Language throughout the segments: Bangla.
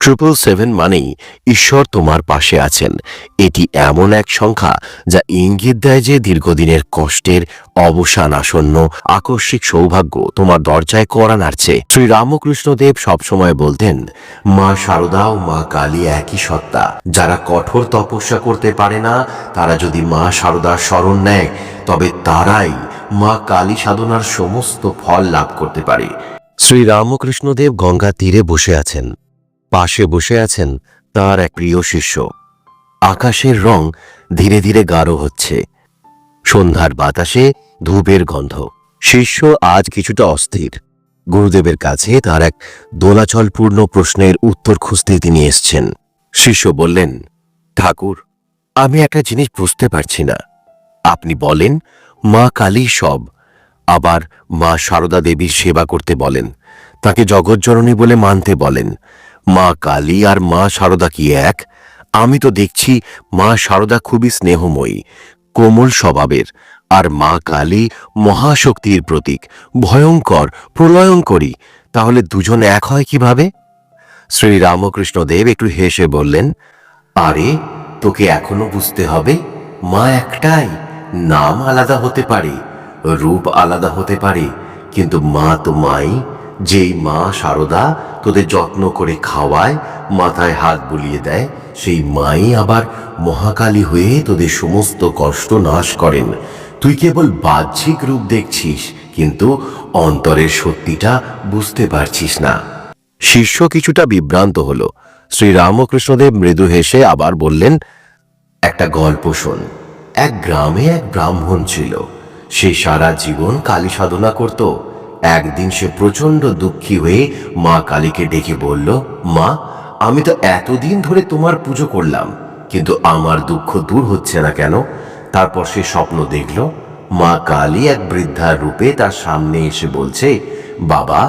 ট্রিপল সেভেন মানেই ঈশ্বর তোমার পাশে আছেন। এটি এমন এক সংখ্যা যা ইঙ্গিত দেয় যে দীর্ঘদিনের কষ্টের অবসান আসন্ন আকস্মিক সৌভাগ্য তোমার দরজায় করা নাড়ছে। শ্রী রামকৃষ্ণদেব সবসময় বলতেন, মা শারদা ও মা কালী একই সত্তা। যারা কঠোর তপস্যা করতে পারে না, তারা যদি মা শারদার স্মরণ নেয়, তবে তারাই মা কালী সাধনার সমস্ত ফল লাভ করতে পারে। শ্রী রামকৃষ্ণদেব গঙ্গা তীরে বসে আছেন। পাশে বসে আছেন তার এক প্রিয় শিষ্য। আকাশের রং ধীরে ধীরে গাঢ় হচ্ছে। সন্ধ্যার বাতাসে ধূপের গন্ধ। শিষ্য আজ কিছুটা অস্থির। গুরুদেবের কাছে তার এক দোলাচলপূর্ণ প্রশ্নের উত্তর খুঁজতে তিনি এসছেন। শিষ্য বললেন, ঠাকুর, আমি একটা জিনিস বুঝতে পারছি না। আপনি বলেন, মা কালী সব। আবার মা সারদা দেবীর সেবা করতে বলেন। তাকে জগজ্জননী বলে মানতে বলেন। মা কালী আর মা সারদা কি এক? আমি তো দেখছি মা সারদা খুবই স্নেহময়ী, কোমল স্বভাবের, আর মা কালী মহাশক্তির প্রতীক, ভয়ঙ্কর, প্রলয়ঙ্করী। তাহলে দুজন এক হয় কীভাবে? শ্রী রামকৃষ্ণদেব একটু হেসে বললেন, আরে, তোকে এখনও বুঝতে হবে, মা একটাই, নাম আলাদা হতে পারে, রূপ আলাদা হতে পারে, কিন্তু মা তো মাই যেই মা সারদা তোদের যত্ন করে খাওয়ায়, মাথায় হাত বুলিয়ে দেয়, সেই মাই আবার মহাকালী হয়ে তোদের সমস্ত কষ্ট নাশ করেন। তুই কেবল বাহ্যিক রূপ দেখছিস, কিন্তু অন্তরের সত্যিটা বুঝতে পারছিস না। শিষ্য কিছুটা বিভ্রান্ত হল। শ্রী রামকৃষ্ণদেব মৃদু হেসে আবার বললেন, একটা গল্প শোন। এক গ্রামে এক ব্রাহ্মণ ছিল। সে সারা জীবন কালী সাধনা করত। একদিন সে প্রচণ্ড দুঃখী হয়ে মা কালীকে ডেকে বলল, মা, আমি তো এতদিন ধরে তোমার পুজো করলাম, কিন্তু আমার দুঃখ দূর হচ্ছে না কেন? তারপর সে স্বপ্ন দেখল, মা কালী এক বৃদ্ধার রূপে তার সামনে এসে বলছে, বাবা,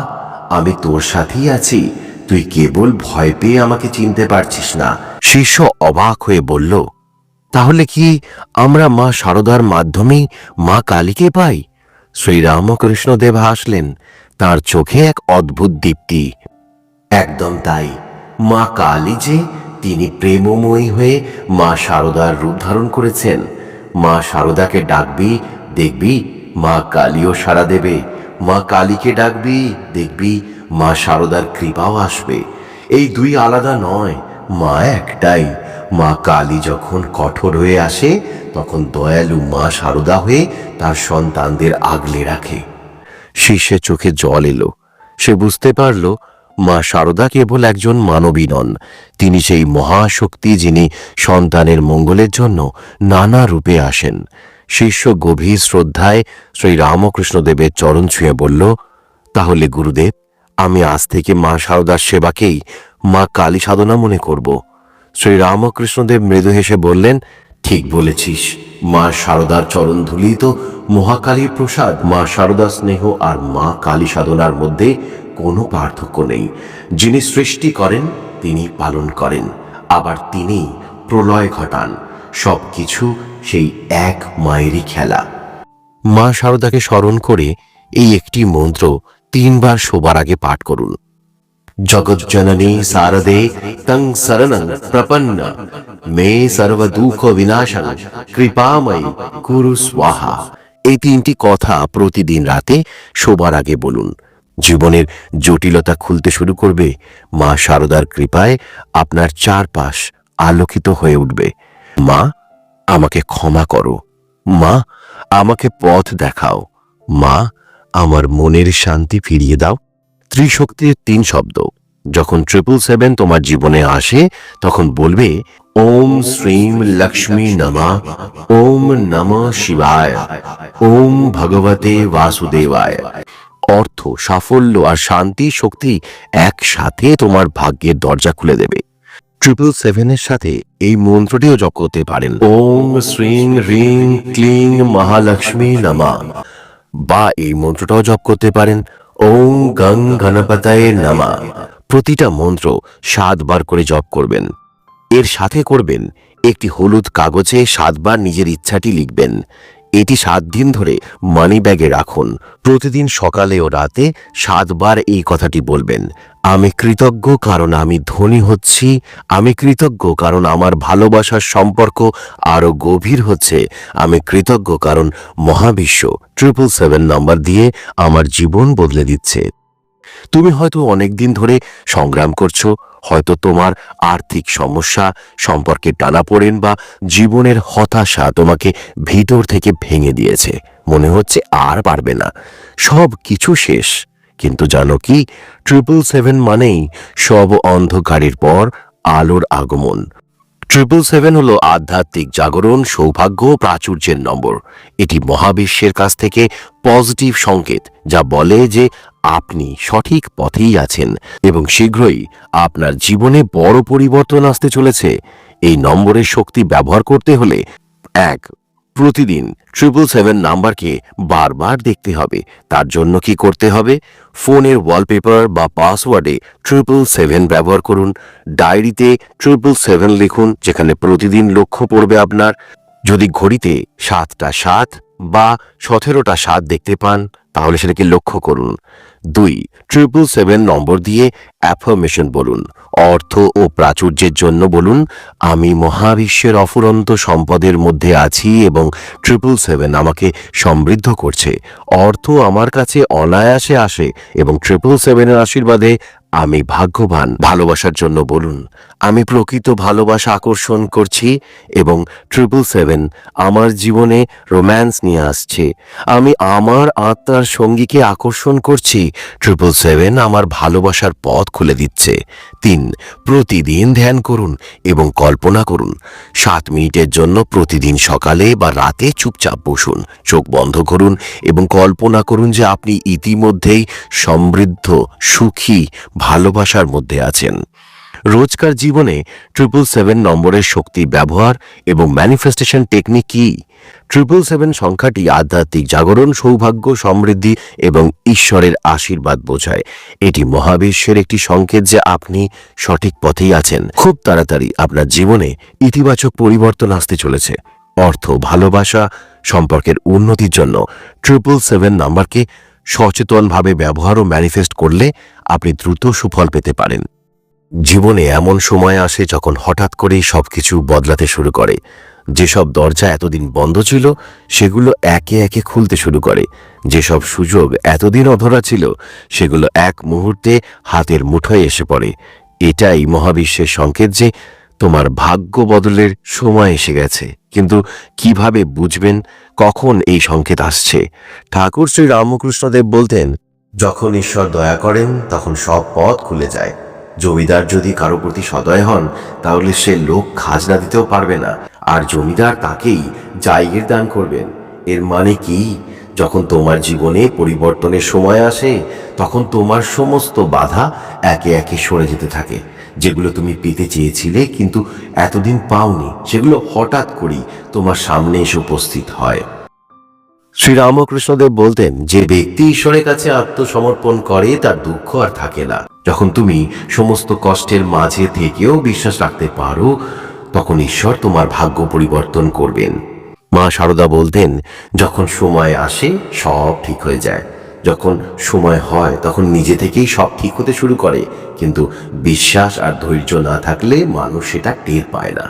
আমি তোর সাথেই আছি, তুই কেবল ভয় পেয়ে আমাকে চিনতে পারছিস না। শিষ্য অবাক হয়ে বলল, তাহলে কি আমরা মা শারদার মাধ্যমেই মা কালীকে পাই? শ্রীরামকৃষ্ণদেব হাসলেন, তার চোখে এক অদ্ভুত দীপ্তি। একদম তাই। মা কালী যে, তিনি প্রেমময়ী হয়ে মা শারদার রূপ ধারণ করেছেন। মা শারদাকে ডাকবি, দেখবি, মা কালীও সাড়া দেবে। মা কালীকে ডাকবি, দেখবি, মা শারদার কৃপাও আসবে। এই দুই আলাদা নয়, মা একটাই। মা কালী যখন কঠোর হয়ে আসে, তখন দয়ালু মা শারদা হয়ে তার সন্তানদের আগলে রাখে। শিষ্যের চোখে জল এলো। সে বুঝতে পারল, মা শারদা কেবল একজন মানবী নন। তিনি সেই মহাশক্তি যিনি সন্তানের মঙ্গলের জন্য নানা রূপে আসেন। শিষ্য গভীর শ্রদ্ধায় শ্রী রামকৃষ্ণদেবের চরণ ছুঁয়ে বলল, তাহলে গুরুদেব, আমি আজ থেকে মা শারদার সেবাকেই মা কালী সাধনা মনে করব। শ্রী রামকৃষ্ণদেব মৃদু হেসে বললেন, ঠিক বলেছিস। মা শারদার চরণ ধুলি তো মহাকালীর প্রসাদ, মা শারদা স্নেহ আর মা কালী সাধনার মধ্যে কোনো পার্থক্য নেই। যিনি সৃষ্টি করেন, তিনি পালন করেন। আবার তিনি প্রলয় ঘটান। সব কিছু সেই এক মায়েরই খেলা। মা শারদাকে স্মরণ করে এই একটি মন্ত্র তিনবার শোবার আগে পাঠ করুন। জগজ্জননী শারদে তং শরণং প্রপন্ন মে সর্ব দুঃখ বিনাশন কৃপাময়ী কুরু স্বাহা এই তিনটি কথা প্রতিদিন রাতে শোবার আগে বলুন। জীবনের জটিলতা খুলতে শুরু করবে মা শারদার কৃপায় আপনার চারপাশ আলোকিত হয়ে উঠবে। মা, আমাকে ক্ষমা করো। মা, আমাকে পথ দেখাও। মা, আমার মনের শান্তি ফিরিয়ে দাও। ত্রিশক্তির তিন শব্দ। যখন ট্রিপল সেভেন তোমার জীবনে আসে, তখন বলবে, ওম শ্রীম লক্ষ্মী নমা, ওম নম শিবায়, ওম ভগবতে বাসুদেবায়। অর্থ, সাফল্য আর শান্তি, শক্তি একসাথে তোমার ভাগ্যের দরজা খুলে দেবে। ট্রিপল সেভেনের সাথে এই মন্ত্রটিও জপ করতে পারেন। ওম শ্রীং রিং ক্লিং মহালক্ষ্মী নমা। বা এই মন্ত্রটাও জপ করতে পারেন। ওম গং গণপতায় নামা। প্রতিটা মন্ত্র সাতবার করে জপ করবেন। এর সাথে করবেন একটি হলুদ কাগজে সাতবার নিজের ইচ্ছাটি লিখবেন। এটি সাত দিন ধরে মানি ব্যাগে রাখুন। প্রতিদিন সকালে ও রাতে সাতবার এই কথাটি বলবেন। আমি কৃতজ্ঞ কারণ আমি ধনী হচ্ছি। আমি কৃতজ্ঞ কারণ আমার ভালোবাসার সম্পর্ক আরও গভীর হচ্ছে। আমি কৃতজ্ঞ কারণ মহাবিশ্ব ট্রিপল সেভেন নম্বর দিয়ে আমার জীবন বদলে দিচ্ছে। তুমি হয়তো অনেক দিন ধরে সংগ্রাম করছ, হয়তো তোমার আর্থিক সমস্যা, সম্পর্কে টানাপোড়েন বা জীবনের হতাশা তোমাকে ভিতর থেকে ভেঙে দিয়েছে। মনে হচ্ছে আর পারবে না। সব কিছু শেষ। কিন্তু জানো কি? ট্রিপল সেভেন মানেই সব অন্ধকারের পর আলোর আগমন। ট্রিপল সেভেন হলো আধ্যাত্মিক জাগরণ, সৌভাগ্য প্রাচুর্যের নম্বর। এটি মহাবিশ্বের কাছ থেকে পজিটিভ সংকেত, যা বলে যে আপনি সঠিক পথেই আছেন এবং শীঘ্রই আপনার জীবনে বড় পরিবর্তন আসতে চলেছে। এই নম্বরের শক্তি ব্যবহার করতে হলে এক প্রতিদিন ট্রিপল সেভেন নাম্বারকে বারবার দেখতে হবে। তার জন্য কি করতে হবে? ফোনের ওয়ালপেপার বা পাসওয়ার্ডে ট্রিপল সেভেন ব্যবহার করুন। ডায়েরিতে ট্রিপল সেভেন লিখুন, যেখানে প্রতিদিন লক্ষ্য পড়বে আপনার। যদি ঘড়িতে সাতটা সাত বা সতেরোটা সাত দেখতে পান তাহলে সেটাকে লক্ষ্য করুন। দুই ট্রিপল সেভেন নম্বর দিয়ে অ্যাফার্মেশন বলুন। অর্থ ও প্রাচুর্যের জন্য বলুন, আমি মহাবিশ্বের অফুরন্ত সম্পদের মধ্যে আছি এবং ট্রিপল সেভেন আমাকে সমৃদ্ধ করছে। অর্থ আমার কাছে অনায়াসে আসে এবং ট্রিপল সেভেনের আশীর্বাদে আমি ভাগ্যবান। ভালোবাসার জন্য বলুন, আমি প্রকৃত ভালোবাসা আকর্ষণ করছি এবং ট্রিপল সেভেন আমার জীবনে রোম্যান্স নিয়ে আসছে। আমি আমার আত্মার সঙ্গীকে আকর্ষণ করছি। ট্রিপল সেভেন আমার ভালোবাসার পথ খুলে দিচ্ছে। তিন, প্রতিদিন ধ্যান করুন এবং কল্পনা করুন। সাত মিনিটের জন্য প্রতিদিন সকালে বা রাতে চুপচাপ বসুন। চোখ বন্ধ করুন এবং কল্পনা করুন যে আপনি ইতিমধ্যেই সমৃদ্ধ, সুখী ভালোবাসার মধ্যে আছেন। রোজকার জীবনে ট্রিপল সেভেন নম্বরের শক্তি ব্যবহার এবং ম্যানিফেস্টেশন টেকনিক কি? ট্রিপল সেভেন সংখ্যাটি আধ্যাত্মিক জাগরণ, সৌভাগ্য, সমৃদ্ধি এবং ঈশ্বরের আশীর্বাদ বোঝায়। এটি মহাবিশ্বের একটি সংকেত যে আপনি সঠিক পথেই আছেন। খুব তাড়াতাড়ি আপনার জীবনে ইতিবাচক পরিবর্তন আসতে চলেছে। অর্থ, ভালোবাসা, সম্পর্কের উন্নতির জন্য ট্রিপল সেভেন নাম্বারকে সচেতনভাবে ব্যবহার ও ম্যানিফেস্ট করলে আপনি দ্রুত সুফল পেতে পারেন। জীবনে এমন সময় আসে যখন হঠাৎ করেই সবকিছু বদলাতে শুরু করে। যেসব দরজা এতদিন বন্ধ ছিল, সেগুলো একে একে খুলতে শুরু করে। যেসব সুযোগ এতদিন অধরা ছিল, সেগুলো এক মুহূর্তে হাতের মুঠোয় এসে পড়ে। এটাই মহাবিশ্বের সংকেত যে, তোমার ভাগ্য বদলের সময় এসে গেছে। কিন্তু কীভাবে বুঝবেন, কখন এই সংকেত আসছে? ঠাকুর শ্রী রামকৃষ্ণদেব বলতেন যখন ঈশ্বর দয়া করেন, তখন সব পথ খুলে যায়। জমিদার যদি কারও প্রতি সদয় হন, তাহলে সে লোক খাজনা দিতেও পারবে না, আর জমিদার তাকেই জায়গির দান করবেন। এর মানে কি? যখন তোমার জীবনে পরিবর্তনের সময় আসে, তখন তোমার সমস্ত বাধা একে একে সরে যেতে থাকে। যেগুলো তুমি পেতে চেয়েছিলে, কিন্তু এতদিন পাওনি, সেগুলো হঠাৎ করেই তোমার সামনে এসে উপস্থিত হয়। শ্রীরামকৃষ্ণদেব বলতেন, যে ব্যক্তি ঈশ্বরের কাছে আত্মসমর্পণ করে, তার দুঃখ আর থাকে না। যখন তুমি সমস্ত কষ্টের মাঝে থেকেও বিশ্বাস রাখতে পারো, তখন ঈশ্বর তোমার ভাগ্য পরিবর্তন করবেন। মা সারদা বলতেন, যখন সময় আসে, সব ঠিক হয়ে যায়। যখন সময় হয়, তখন নিজে থেকেই সব ঠিক হতে শুরু করে। কিন্তু বিশ্বাস আর ধৈর্য না থাকলে মানুষ সেটা টের পায় না।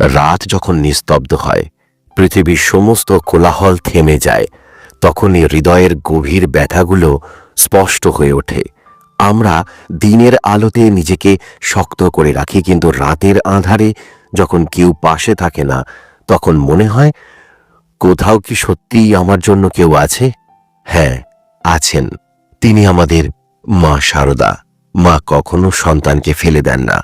রাত যখন নিস্তব্ধ হয় পৃথিবীর সমস্ত কোলাহল থেমে যায়। তখনই হৃদয়ের গভীর ব্যথাগুলো স্পষ্ট হয়ে ওঠে। আমরা দিনের আলোতে নিজেকে শক্ত করে রাখি, কিন্তু রাতের আঁধারে যখন কেউ পাশে থাকে না, তখন মনে হয়, কোথাও কি সত্যিই আমার জন্য কেউ আছে? হ্যাঁ আছেন। তিনি আমাদের মা শারদা মা কখনো সন্তানকে ফেলে দেন না।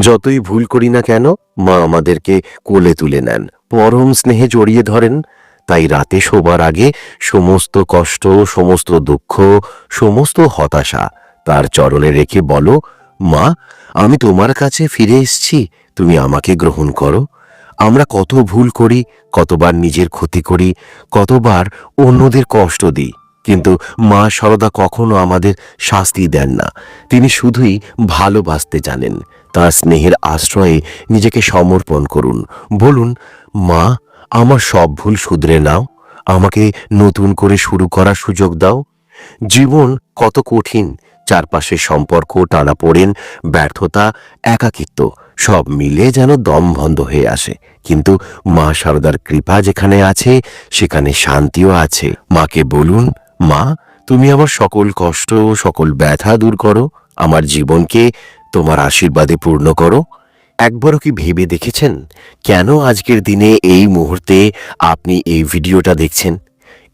যতই ভুল করি না কেন, মা আমাদেরকে কোলে তুলে নেন। পরম স্নেহে জড়িয়ে ধরেন। তাই রাতে শোবার আগে সমস্ত কষ্ট, সমস্ত দুঃখ, সমস্ত হতাশা তার চরণে রেখে বলো, মা, আমি তোমার কাছে ফিরে এসছি, তুমি আমাকে গ্রহণ করো। আমরা কত ভুল করি, কতবার নিজের ক্ষতি করি, কতবার অন্যদের কষ্ট দিই। কিন্তু মা সরদা কখনো আমাদের শাস্তি দেন না। তিনি শুধুই ভালোবাসতে জানেন। তার স্নেহের আশ্রয়ে নিজেকে সমর্পণ করুন। বলুন, মা, আমার সব ভুল শুধরে নাও। আমাকে নতুন করে শুরু করার সুযোগ দাও। জীবন কত কঠিন। চারপাশে সম্পর্ক টানাপোড়েন ব্যর্থতা, একাকিত্ব, সব মিলে যেন দম বন্ধ হয়ে আসে। কিন্তু মা সারদার কৃপা যেখানে আছে, সেখানে শান্তিও আছে। মাকে বলুন, মা, তুমি আমার সকল কষ্ট, সকল ব্যথা দূর করো। আমার জীবনকে তোমার আশীর্বাদে পূর্ণ করো। একবারও কি ভেবে দেখেছেন কেন আজকের দিনে এই মুহূর্তে আপনি এই ভিডিওটা দেখছেন?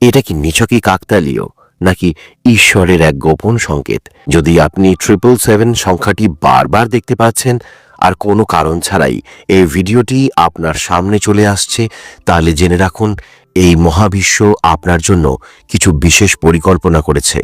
এটা কি নিছকই কাকতালীয় নাকি ঈশ্বরের এক গোপন সংকেত? যদি আপনি ট্রিপল সেভেন সংখ্যাটি বারবার দেখতে পাচ্ছেন, আর কোনো কারণ ছাড়াই এই ভিডিওটি আপনার সামনে চলে আসছে, তাহলে জেনে রাখুন, এই মহাবিশ্ব আপনার জন্য কিছু বিশেষ পরিকল্পনা করেছে।